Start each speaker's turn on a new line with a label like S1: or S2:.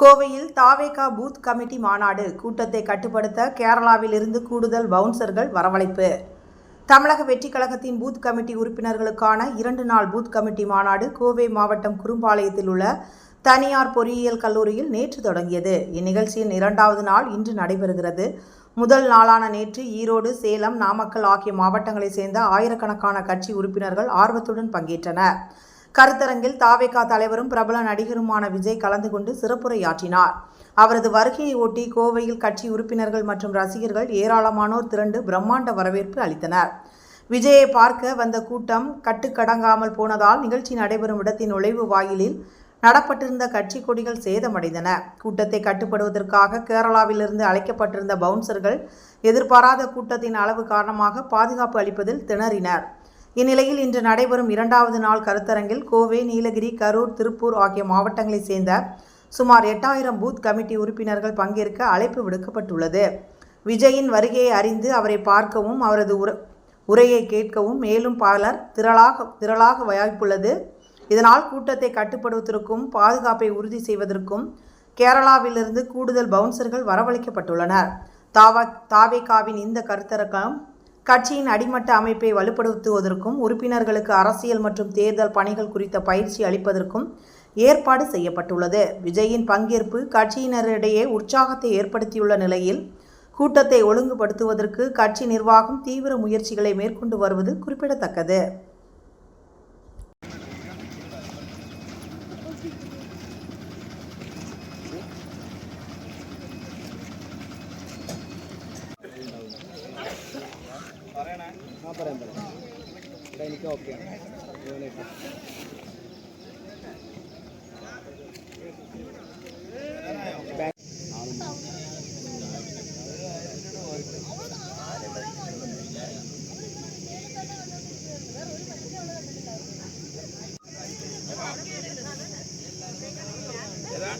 S1: கோவையில் தாவேகா booth committee மாநாடு. கூட்டத்தை கட்டுப்படுத்த கேரளாவில் இருந்து கூடுதல் பவுன்சர்கள் வரவழைப்பு. தமிழக வெற்றி கழகத்தின் பூத் கமிட்டி உறுப்பினர்களுக்கான இரண்டு நாள் பூத் கமிட்டி மாநாடு கோவை மாவட்டம் குறும்பாளையத்தில் உள்ள தனியார் பொறியியல் கல்லூரியில் நேற்று தொடங்கியது. இந்நிகழ்ச்சியின் இரண்டாவது நாள் இன்று நடைபெறுகிறது. முதல் நாளான நேற்று ஈரோடு சேலம் நாமக்கல் ஆகிய மாவட்டங்களைச் சேர்ந்த ஆயிரக்கணக்கான கட்சி உறுப்பினர்கள் ஆர்வத்துடன் பங்கேற்றனர். கருத்தரங்கில் தாவேகா தலைவரும் பிரபல நடிகருமான விஜய் கலந்து கொண்டு சிறப்புரையாற்றினார். அவரது வருகையை ஒட்டி கோவையில் கட்சி உறுப்பினர்கள் மற்றும் ரசிகர்கள் ஏராளமானோர் திரண்டு பிரம்மாண்ட வரவேற்பு அளித்தனர். விஜயை பார்க்க வந்த கூட்டம் கட்டுக்கடங்காமல் போனதால் நிகழ்ச்சி நடைபெறும் இடத்தின் நுழைவு வாயிலில் நடப்பட்டிருந்த கட்சி கொடிகள் சேதமடைந்தன. கூட்டத்தை கட்டுப்படுவதற்காக கேரளாவிலிருந்து அழைக்கப்பட்டிருந்த பவுன்சர்கள் எதிர்பாராத கூட்டத்தின் அளவு காரணமாக பாதுகாப்பு அளிப்பதில் திணறினர். இந்நிலையில் இன்று நடைபெறும் இரண்டாவது நாள் கருத்தரங்கில் கோவை நீலகிரி கரூர் திருப்பூர் ஆகிய மாவட்டங்களைச் சேர்ந்த சுமார் எட்டாயிரம் பூத் கமிட்டி உறுப்பினர்கள் பங்கேற்க அழைப்பு விடுக்கப்பட்டுள்ளது. விஜயின் வருகையை அறிந்து அவரை பார்க்கவும் அவரது உர உரையை கேட்கவும் மேலும் பலர் திரளாக திரளாக வாய்ப்புள்ளது. இதனால் கூட்டத்தை கட்டுப்படுவதற்கும் பாதுகாப்பை உறுதி செய்வதற்கும் கேரளாவிலிருந்து கூடுதல் பவுன்சர்கள் வரவழைக்கப்பட்டுள்ளனர். தாவா தாவேகாவின் இந்த கருத்தரங்கம் கட்சியின் அடிமட்ட அமைப்பை வலுப்படுத்துவதற்கும் உறுப்பினர்களுக்கு அரசியல் மற்றும் தேர்தல் பணிகள் குறித்த பயிற்சி அளிப்பதற்கும் ஏற்பாடு செய்யப்பட்டுள்ளது. விஜயின் பங்கேற்பு கட்சியினரிடையே உற்சாகத்தை ஏற்படுத்தியுள்ள நிலையில் கூட்டத்தை ஒழுங்குபடுத்துவதற்கு கட்சி நிர்வாகம் தீவிர முயற்சிகளை மேற்கொண்டு வருவது குறிப்பிடத்தக்கது.
S2: ആ പറയാം പറയാം ഇവിടെ എനിക്ക് ഓക്കെയാണ് ഏതാ